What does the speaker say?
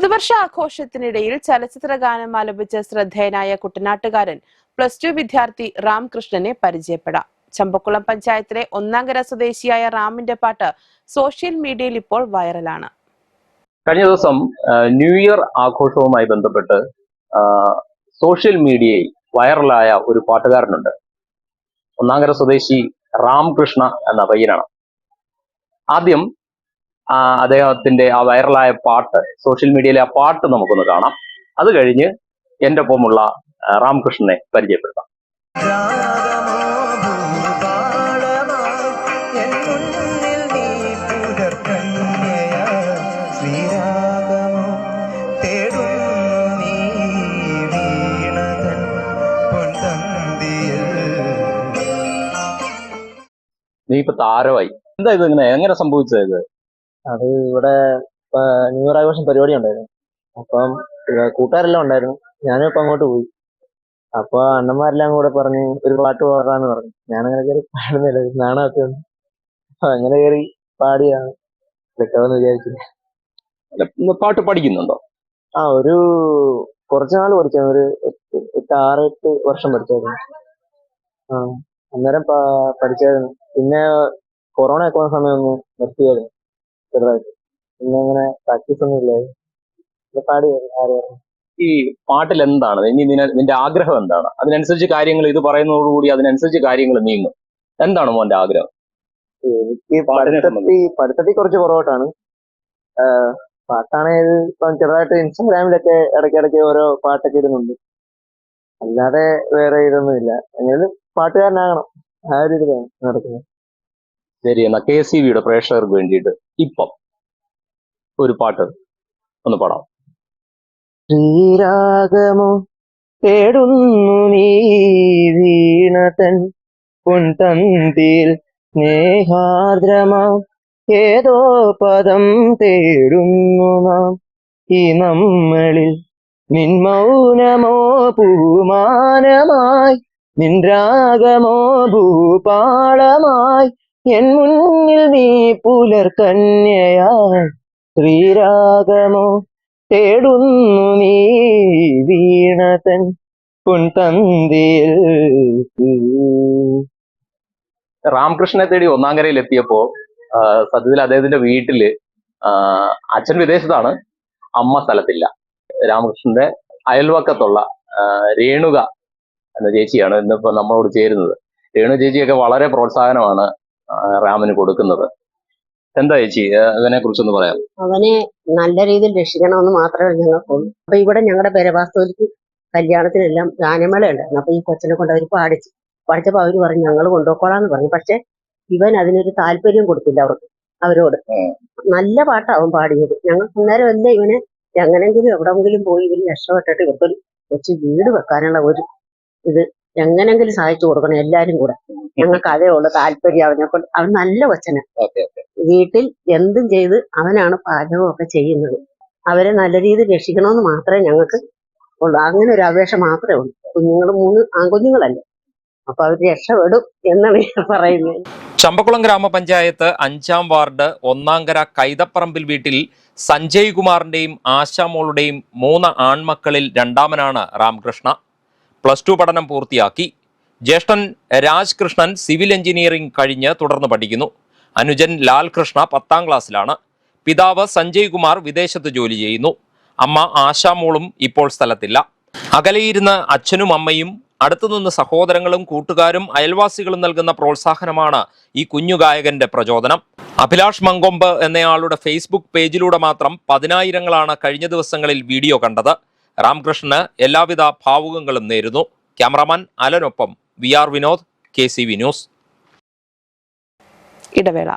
പുതുവർഷ ആഘോഷത്തിനിടയിൽ ചലച്ചിത്ര ഗാനം ആലപിച്ച ശ്രദ്ധേയനായ കുട്ടനാട്ടുകാരൻ പ്ലസ് ടു വിദ്യാർത്ഥി രാംകൃഷ്ണനെ പരിചയപ്പെടാം. ചമ്പക്കുളം പഞ്ചായത്തിലെ ഒന്നാംകര സ്വദേശിയായ റാമിന്റെ പാട്ട് സോഷ്യൽ മീഡിയയിൽ ഇപ്പോൾ വൈറലാണ്. കഴിഞ്ഞ ദിവസം ന്യൂ ഇയർ ആഘോഷവുമായി ബന്ധപ്പെട്ട് സോഷ്യൽ മീഡിയയിൽ വൈറലായ ഒരു പാട്ടുകാരനുണ്ട്. ഒന്നാംകര സ്വദേശി രാംകൃഷ്ണ എന്ന പയ്യനാണ്. ആദ്യം ആ, അദ്ദേഹത്തിന്റെ ആ വൈറലായ പാട്ട് സോഷ്യൽ മീഡിയയിലെ ആ പാട്ട് നമുക്കൊന്ന് കാണാം. അത് കഴിഞ്ഞ് എന്റെ ഒപ്പമുള്ള രാമകൃഷ്ണനെ പരിചയപ്പെടുത്താം. നീ ഇപ്പൊ താരമായി. എന്താ ഇത് ഇങ്ങനെ എങ്ങനെ സംഭവിച്ചത് അത് ഇവിടെ ന്യൂ ഇയർ ആഘോഷം പരിപാടി ഉണ്ടായിരുന്നു. അപ്പം കൂട്ടുകാരെല്ലാം ഉണ്ടായിരുന്നു. ഞാനും ഇപ്പൊ അങ്ങോട്ട് പോയി. അപ്പൊ അണ്ണന്മാരെല്ലാം കൂടെ പറഞ്ഞു ഒരു പാട്ട് പാടാന്ന് പറഞ്ഞു. ഞാനങ്ങനെ കയറി പാടുന്നില്ല. നാണമൊക്കെ ഉണ്ട്. അങ്ങനെ കയറി പാടിയാണ് കിട്ടുമെന്ന് വിചാരിച്ചു അല്ല, പാട്ട് പഠിക്കുന്നുണ്ടോ? ആ ഒരു കുറച്ച് നാൾ പഠിച്ചു ഒരു എട്ട് ആറ് എട്ട് വർഷം പഠിച്ചായിരുന്നു ആ അന്നേരം പഠിച്ചായിരുന്നു പിന്നെ കൊറോണ ഒക്കെ വന്ന സമയം ഒന്ന് നിർത്തിയായിരുന്നു. ചെറുതായിട്ട്. പിന്നെ അങ്ങനെ പ്രാക്ടീസ് ഒന്നും ഇല്ലായിരുന്നു. പാടിയായിരുന്നു ഈ പാട്ടിൽ എന്താണ്? ഇനി നിന- നിന്റെ ആഗ്രഹം എന്താണ്? അതിനനുസരിച്ച് കാര്യങ്ങൾ ഇത് പറയുന്നതോടുകൂടി അതിനനുസരിച്ച് കാര്യങ്ങൾ നീങ്ങും. എന്താണ് മോന്റെ ആഗ്രഹം? പാട്ടിനെ പഠിത്തത്തിൽ പഠിത്തത്തിൽ കുറച്ച് പുറകോട്ടാണ് പാട്ടാണെങ്കിൽ ഇപ്പം ചെറുതായിട്ട് ഇൻസ്റ്റാഗ്രാമിലൊക്കെ ഇടയ്ക്കിടയ്ക്ക് ഓരോ പാട്ടൊക്കെ ഇടുന്നുണ്ട്. അല്ലാതെ വേറെ ഇതൊന്നും ഇല്ല എങ്ങനെയും പാട്ടുകാരനാകണം. ആ ഒരു ഇതിലാണ് നടക്കുന്നത്. എന്നാ കെ സി വിയുടെ പ്രേക്ഷകർക്ക് വേണ്ടിയിട്ട് ഇപ്പം ഒരു പാട്ട് ഒന്ന് പാടാം. ശ്രീരാഗമോ തേടുന്നു നീ വീണതൻ പൊൻതന്തിൽ സ്നേഹാർദ്രമാം ഏതോ പദം തേടുന്നു നാം ഈ നമ്മളിൽ. നിന്മൗനമോ മൗനമോ പൂമാനമായി നിൻരാഗമോ ഭൂപാളമായി എൻ മുന്നിൽ നീ പുലർ കന്യയാ ശ്രീരാഗമോ തേടുന്നു നീ വീണതൻ പൊൻതന്തിയിൽ രാമകൃഷ്ണനെ തേടി ഒന്നാംകരയിൽ എത്തിയപ്പോ സത്യത്തിൽ അദ്ദേഹത്തിന്റെ വീട്ടിൽ അച്ഛൻ വിദേശത്താണ് അമ്മ സ്ഥലത്തില്ല. രാമകൃഷ്ണന്റെ അയൽവക്കത്തുള്ള രേണുക എന്ന ചേച്ചിയാണ് ഇന്നിപ്പോ നമ്മളോട് ചേരുന്നത്. രേണു ചേച്ചിയൊക്കെ വളരെ പ്രോത്സാഹനമാണ് ആ, രാമന് കൊടുക്കുന്നത്. എന്താ ചേച്ചി അതിനെ കുറിച്ചൊന്ന് പറയാം. അവനെ നല്ല രീതിയിൽ രക്ഷിക്കണമെന്ന് മാത്രമേ ഞങ്ങൾക്കുള്ളൂ. അപ്പൊ ഇവിടെ ഞങ്ങളുടെ പേരവാസ്തവർക്ക് കല്യാണത്തിനെല്ലാം ഗാനമേള ഉണ്ടായിരുന്നു അപ്പൊ ഈ കൊച്ചിനെ കൊണ്ട് അവർ പാടിച്ചു പഠിച്ചപ്പോ അവർ പറഞ്ഞു ഞങ്ങൾ കൊണ്ടുപോക്കോളാന്ന് പറഞ്ഞു. പക്ഷെ ഇവൻ അതിനൊരു താല്പര്യം കൊടുത്തില്ല അവർക്ക് അവരോട്. നല്ല പാട്ടാ അവൻ പാടിയത്. ഞങ്ങൾ അന്നേരം അല്ല ഇവനെ എങ്ങനെങ്കിലും എവിടെങ്കിലും പോയി ഇവന് രക്ഷപ്പെട്ടിട്ട് ഇവർക്കൊരു കൊച്ചു വീട് വെക്കാനുള്ള ഒരു ഇത് എങ്ങനെങ്കിലും സഹായിച്ചു കൊടുക്കണം എല്ലാരും കൂടെ. ഞങ്ങൾക്ക് അതേ ഉള്ളു താല്പര്യം അവനെ കൊണ്ട്. അവൻ നല്ല കൊച്ചന. വീട്ടിൽ എന്തും ചെയ്ത് അവനാണ് പാചകമൊക്കെ ചെയ്യുന്നത്. അവരെ നല്ല രീതിയിൽ രക്ഷിക്കണമെന്ന് മാത്രമേ ഞങ്ങൾക്ക് ഉള്ളൂ. അങ്ങനെ ഒരു അപേക്ഷ മാത്രമേ ഉള്ളൂ. കുഞ്ഞുങ്ങൾ മൂന്ന് ആൺകുഞ്ഞുങ്ങളല്ലേ. അപ്പൊ അവർ രക്ഷപ്പെടും എന്നാണ് ഞാൻ പറയുന്നത്. ചമ്പക്കുളം ഗ്രാമപഞ്ചായത്ത് അഞ്ചാം വാർഡ് ഒന്നാങ്കര കൈതപ്പറമ്പിൽ വീട്ടിൽ സഞ്ജയ് കുമാറിന്റെയും ആശാമോളുടെയും മൂന്ന് ആൺമക്കളിൽ രണ്ടാമനാണ് രാമകൃഷ്ണ. പ്ലസ് ടു പഠനം പൂർത്തിയാക്കി. ജ്യേഷ്ഠൻ രാജ്കൃഷ്ണൻ സിവിൽ എഞ്ചിനീയറിംഗ് കഴിഞ്ഞ് തുടർന്ന് പഠിക്കുന്നു. അനുജൻ ലാൽകൃഷ്ണ പത്താം ക്ലാസ്സിലാണ്. പിതാവ് സഞ്ജയ് കുമാർ വിദേശത്ത് ജോലി ചെയ്യുന്നു. അമ്മ ആശാമോളും ഇപ്പോൾ സ്ഥലത്തില്ല. അകലെയിരുന്ന് അച്ഛനും അമ്മയും അടുത്തുനിന്ന് സഹോദരങ്ങളും കൂട്ടുകാരും അയൽവാസികളും നൽകുന്ന പ്രോത്സാഹനമാണ് ഈ കുഞ്ഞു ഗായകന്റെ പ്രചോദനം. അഭിലാഷ് മങ്കൊമ്പ് എന്നയാളുടെ ഫേസ്ബുക്ക് പേജിലൂടെ മാത്രം പതിനായിരങ്ങളാണ് കഴിഞ്ഞ ദിവസങ്ങളിൽ വീഡിയോ കണ്ടത്. രാംകൃഷ്ണന് എല്ലാവിധ ഭാവുകങ്ങളും നേരുന്നു. Cameraman അലനൊപ്പം V R Vinod K C V news. ഇടവേള.